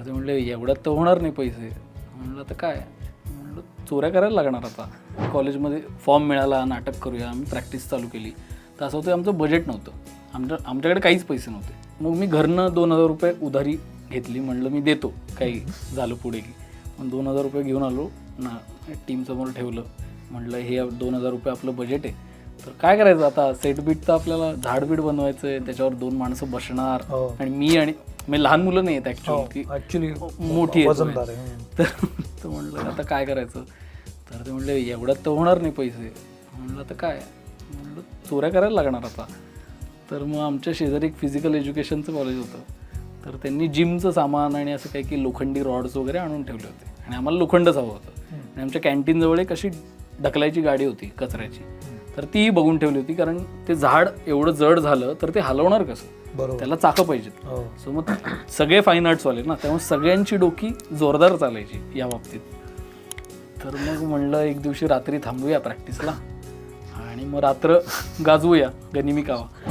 तर ते म्हणले एवढ्यात तर होणार नाही पैसे. म्हणलं तर काय? म्हणलं चोऱ्या करायला लागणार आता. कॉलेजमध्ये फॉर्म मिळाला नाटक करूया आम्ही प्रॅक्टिस चालू केली. तर असं होतं आमचं बजेट नव्हतं. आमच्या आमच्याकडे काहीच पैसे नव्हते. मग मी घरनं दोन हजार रुपये उधारी घेतली म्हणलं मी देतो काही झालं पुढे की. मग दोन हजार रुपये घेऊन आलो ना टीमसमोर ठेवलं. म्हणलं हे दोन हजार रुपये आपलं बजेट आहे. तर काय करायचं आता? सेट बीट तर आपल्याला झाडबीट बनवायचं आहे त्याच्यावर दोन माणसं बसणार. हो. आणि मी आणि मी लहान मुलं नाही आहेत ॲक्च्युअली की ऍक्च्युली मोठी आहेत. आहे. तर तर म्हणलं आता काय करायचं? तर ते म्हणले एवढ्यात तर होणार नाही पैसे. म्हणलं तर काय? म्हणलं चोऱ्या करायला लागणार आता. तर मग आमच्या शेजारी एक फिजिकल एज्युकेशनचं कॉलेज होतं. तर त्यांनी जिमचं सामान आणि असं काही की लोखंडी रॉड्स वगैरे आणून ठेवले होते. आणि आम्हाला लोखंडच हवं होतं. आणि आमच्या कॅन्टीनजवळ एक अशी ढकलायची गाडी होती कचऱ्याची. तर तीही बघून ठेवली होती कारण ते झाड एवढं जड झालं तर ते हलवणार कसं? बरोबर. त्याला चाकं पाहिजेत. हो. सो मग सगळे फाईन आर्ट्सवाले ना त्यामुळे सगळ्यांची डोकी जोरदार चालायची या बाबतीत. तर मग म्हणलं एक दिवशी रात्री थांबूया प्रॅक्टिसला आणि मग रात्र गाजवूया गनिमी कावा.